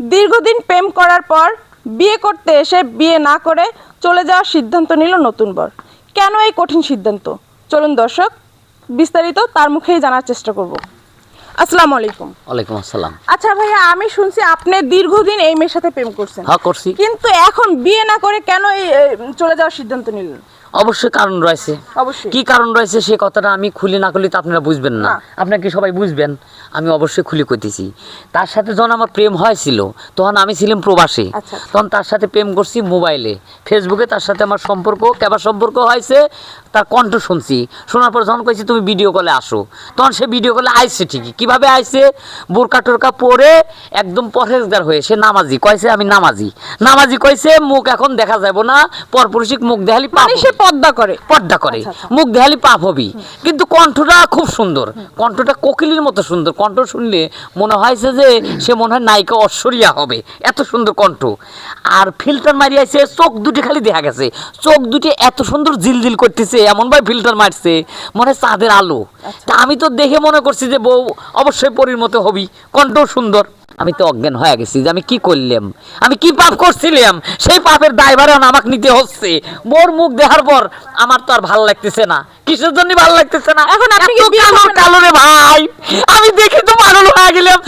দীর্ঘদিন প্রেম করার পর বিয়ে করতে এসে বিয়ে না করে চলে যাওয়ার সিদ্ধান্ত নিল নতুন বর। কেন এই কঠিন সিদ্ধান্ত? চলুন দর্শক বিস্তারিত তার মুখেই জানার চেষ্টা করব। আসসালামু আলাইকুম। ওয়ালাইকুম আসসালাম। আচ্ছা ভাইয়া আমি শুনছি আপনি দীর্ঘদিন এই মেয়ের সাথে প্রেম করছেন। হ্যাঁ করছি। কিন্তু এখন বিয়ে না করে কেন এই চলে যাওয়ার সিদ্ধান্ত নিলেন? অবশ্যই কারণ রয়েছে। অবশ্যই। কি কারণ রয়েছে সে কথাটা আমি খুলে না করলে তো আপনারা বুঝবেন না। না। আপনাকে সবাই বুঝবেন। আমি অবশ্যই খুলি করতেছি তার সাথে যখন আমার প্রেম হয়েছিল তখন আমি ছিলাম প্রবাসী। আচ্ছা। তখন তার সাথে প্রেম করছি মোবাইলে। ফেসবুকে তার সাথে আমার সম্পর্ক কেবার সম্পর্ক হয়েছে তার কণ্ঠ শুনছি। শোনার পর যখন কইছি তুমি ভিডিও কলে আসো। তখন সে ভিডিও কলে আইসে ঠিকই। কীভাবে আইসে বোরকা টোরকা পরে একদম পরেজগার হয়ে সে নামাজি। কইছে আমি নামাজি। নামাজি কইছে মুখ এখন দেখা যাব না। পরপুরুষিক মুখ দেখালি পাপ মানে সে পর্দা করে। পর্দা করে। আচ্ছা, আচ্ছা। মুখ দেখালি পাপ হবি। কিন্তু কণ্ঠটা খুব সুন্দর। কণ্ঠটা কোকিলের মতো সুন্দর। কণ্ঠ শুনলে মনে হয়েছে যে সে মনে হয় নায়িকা ঐশ্বরিয়া হবে। এত সুন্দর কণ্ঠ। আর ফিল্টার মারিয়াছে চোখ দুটি খালি দেখা গেছে। চোখ দুটি এত সুন্দর জিলজিল করতেছে এমন ভাবে ফিল্টার মারছে মনে হয় চাঁদের আলো। তা আমি তো দেখে মনে করছি যে বউ অবশ্যই পরীর মতো হবি। কণ্ঠ সুন্দর। আমি তো অজ্ঞান হয়ে গেছি যে আমি কি করলাম? আমি কি পাপ করছিলাম? সেই পাপের দায়ভার আমাকে নিতে হচ্ছে। মোর মুখ দেখার পর আমার তো আর ভালো লাগতেছে না। কিসের জন্য ভালো লাগতেছে না? এখন আপনি কালো কালো রে ভাই। আমি দেখে তো পাগল হয়ে গেলাম।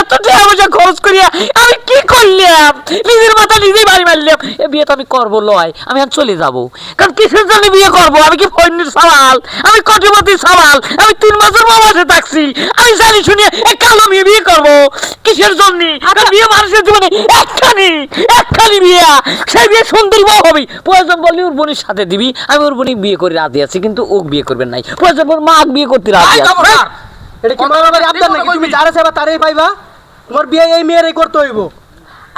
এত টাকা পয়সা খরচ করিয়া আমি কি করলাম? নিজের মাথা নিজেই বাড়ি মারলাম। এ বিয়ে তো আমি করব লয়। আমি আর চলে যাব। কারণ কিসের জন্য বিয়ে করব? আমি কি সওয়াল? আমি কটিপতি সওয়াল? আমি তিন মাসের বাবাসে থাকছি। আমি জানি শুনিয়ে এ কালো মেয়ে বিয়ে করব। কিসের জন্য? কারণ বিয়ে মানুষের জীবনে একখানি একখানি বিয়ে। সেই বিয়ে সুন্দর বউ হবে। প্রয়োজন বললে ওর বোনের সাথে দিবি। আমি ওর বোনই বিয়ে করে রাজি আছি কিন্তু ও বিয়ে করবেন নাই। প্রয়োজন মা বিয়ে করতে রাজি আছে। এটা কি মামা বাড়ি আবদার নাকি? তুমি যারা চাইবা তারই পাইবা। তোমার বিয়ে এই মেয়েরই করতে হইব।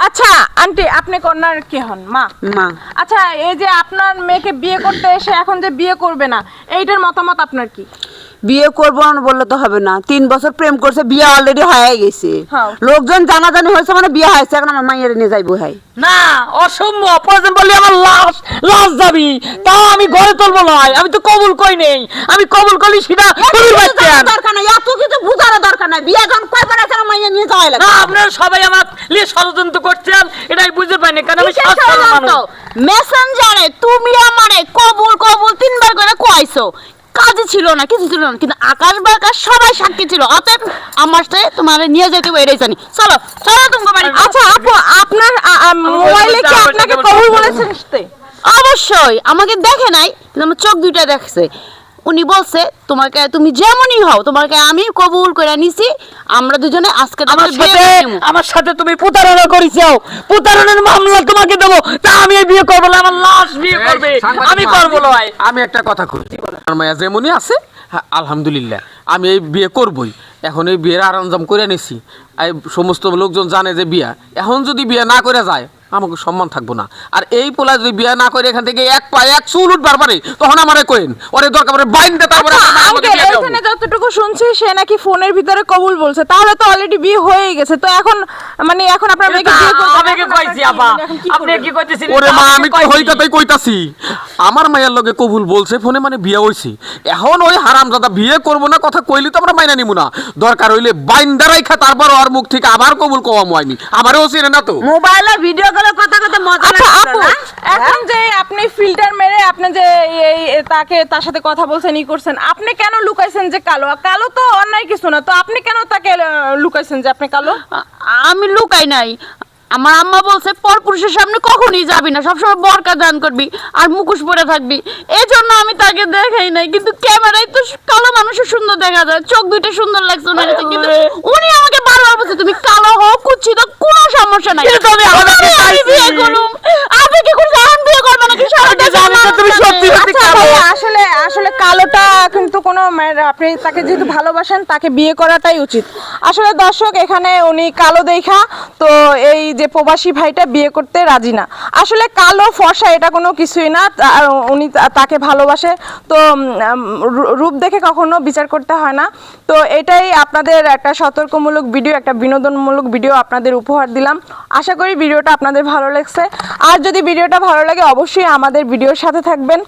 আচ্ছা আন্টি আপনি কন্যার কে হন? মা? মা। আচ্ছা এই যে আপনার মেয়েকে বিয়ে করতে এসে এখন যে বিয়ে করবে না এইটার মতামত আপনার কি? বিয়ে করব না বললে তো হবে না। তিন বছর প্রেম করছে বিয়ে অলরেডি হয়ে গেছে। হ্যাঁ। লোকজন জানাজানি হয়েছে মানে বিয়ে হয়েছে এখন আমার মাইয়ের নিয়ে যাইবো হাই না অসম্ভব। প্রয়োজন বললে আমার লাশ লাশ যাবি। তাও আমি ঘরে তুলবো নয় আমি তো কবুল কই নেই। আমি কবুল করলি সেটা দরকার নাই এত কিছু বুঝার দরকার নাই। বিয়ে যখন কয়বার আছে আমার মাইয়ের নিয়ে যাওয়াই না আপনারা সবাই আমার লিয়ে ষড়যন্ত্র করছেন এটাই বুঝতে পারিনি কারণ আমি। মেসেঞ্জারে তুমি আমারে কবুল কবুল তিনবার করে কইছো কাজে ছিল না কিছু ছিল না কিন্তু আকাশ বাকাশ সবাই সাক্ষী ছিল অতএব আমার সাথে তোমার নিয়ে যেতে হবে এটাই জানি চলো চলো তোমার বাড়ি। আচ্ছা আপু আপনার মোবাইলে কি আপনাকে কবু কবুল বলেছেন অবশ্যই আমাকে দেখে নাই কিন্তু আমার চোখ দুইটা দেখছে। উনি বলছে তোমাকে তুমি যেমনই হও তোমাকে আমি কবুল করে নিছি আমরা দুজনে আজকে আমার সাথে আমার সাথে তুমি প্রতারণা করেছ। প্রতারণার মামলা তোমাকে দেবো। তা আমি এই বিয়ে করব না আমার লাশ বিয়ে করবে। আমি করব নয় আমি একটা কথা কই। আমার মায়া যেমনই আছে হ্যাঁ, আলহামদুলিল্লাহ আমি এই বিয়ে করবই। এখন এই বিয়ের আরঞ্জাম করে নিছি। এই সমস্ত লোকজন জানে যে বিয়া। এখন যদি বিয়ে না করে যায় আমাকে সম্মান থাকব না আর এই পোলা যদি বিয়ে না করে এখান থেকে এক পা এক চুল উঠবার পারে তখন আমারে কোয়েন ওরে দরকার পড়ে বাইন্দে তারপরে আচ্ছা, আমাকে বিয়ে। শুনছি সে নাকি ফোনের ভিতরে কবুল বলছে। তাহলে তো অলরেডি বিয়ে হয়ে গেছে। তো এখন মানে এখন আপনার মেয়েকে বিয়ে করতে আমি কি কইছি আপা? আপনি কি কইতেছেন? ওরে মা আমি তো। হই কথাই কইতাছি। আমার মায়ের লগে কবুল বলছে ফোনে মানে বিয়ে হইছে। এখন ওই হারাম দাদা বিয়ে করব না কথা কইলে তো আমরা মাইনা নিমু না। দরকার হইলে বাইন্দা রাইখা তারপর ওর মুখ থেকে আবার কবুল কওয়া হয়নি। আমারও চেনে না তো। মোবাইলে ভিডিও কলে কথা কথা মজা আচ্ছা আপু না? এখন যে আপনি ফিল্টার মেরে আপনি যে এই এই তাকে তার সাথে কথা বলছেন ই করছেন আপনি কেন লুকাইছেন যে কালো? কালো তো অন্যায় কিছু না তো আপনি কেন তাকে লুকাইছেন যে আপনি কালো? আমি লুকাই নাই। আমার আম্মা বলছে পর পুরুষের সামনে কখনই যাবি না সবসময় বরকা দান করবি আর মুখোশ পরে থাকবি। এই জন্য আমি তাকে দেখাই নাই কিন্তু ক্যামেরায় তো কালো মানুষের সুন্দর দেখা যায় চোখ দুইটা সুন্দর লাগছে ওনার কিন্তু উনি আমাকে বারবার বলছে তুমি কালো হও কুচ্ছি তো কোনো সমস্যা নাই। আমি আমাকে বিয়ে করুম আপনি কি করে এখন বিয়ে করবে নাকি সারা আমি দেশে জানি না মানুষ তুমি জানে। সত্যি সত্যি আচ্ছা কালো। ভাইয়া, আসলে আসলে কালোটা কিন্তু কোনো আপনি তাকে যেহেতু ভালোবাসেন, তাকে বিয়ে করাটাই উচিত। আসলে দর্শক, এখানে উনি কালো দেখা, তো এই যে প্রবাসী ভাইটা বিয়ে করতে রাজি না। আসলে কালো ফর্সা এটা কোনো কিছুই না উনি তাকে ভালোবাসে। তো রূপ দেখে কখনো বিচার করতে হয় না। তো এটাই আপনাদের একটা সতর্কমূলক ভিডিও, একটা বিনোদনমূলক ভিডিও আপনাদের উপহার দিলাম। আশা করি ভিডিওটা আপনাদের ভালো লাগছে। আর যদি ভিডিওটা ভালো লাগে, অবশ্যই আমাদের ভিডিওর সাথে থাকবেন।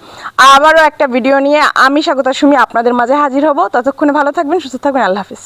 আবারও একটা ভিডিও নিয়ে আমি স্বাগতা সুমি আপনাদের মাঝে হাজির হব। ততক্ষণে ভালো থাকবেন সুস্থ থাকবেন আল্লাহ হাফিজ।